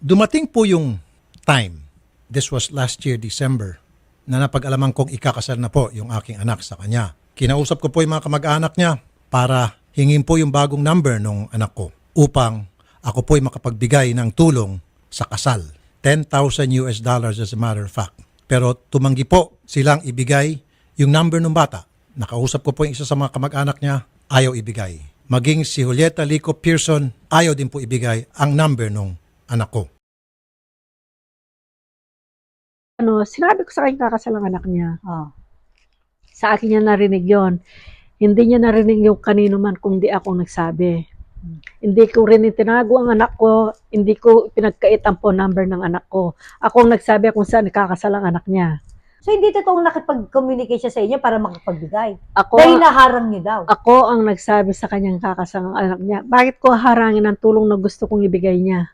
Dumating po yung time, this was last year, December, na napag-alaman kong ikakasal na po yung aking anak sa kanya. Kinausap ko po yung mga kamag-anak niya para hingin po yung bagong number ng anak ko upang ako po'y makapagbigay ng tulong sa kasal. 10,000 US dollars as a matter of fact. Pero tumanggi po silang ibigay yung number ng bata. Nakausap ko po yung isa sa mga kamag-anak niya, ayaw ibigay. Maging si Julieta Lico Pearson, ayaw din po ibigay ang number ng anak ko. ano, sinabi ko sa akin kakasal ang anak niya. Oh. Sa akin niya narinig yon. Hindi niya narinig yung kanino man kung di ako nagsabi. Hindi ko rin itinago ang anak ko, hindi ko pinagkait ang phone number ng anak ko. Ako ang nagsabi kung saan kakasal ang anak niya. So, hindi totoong nakipag-communicate siya sa inyo para makapagbigay. Ako, Dahil naharang niyo daw. ako ang nagsabi sa kanyang kakasal ang anak niya. Bakit ko harangin ang tulong na gusto kong ibigay niya?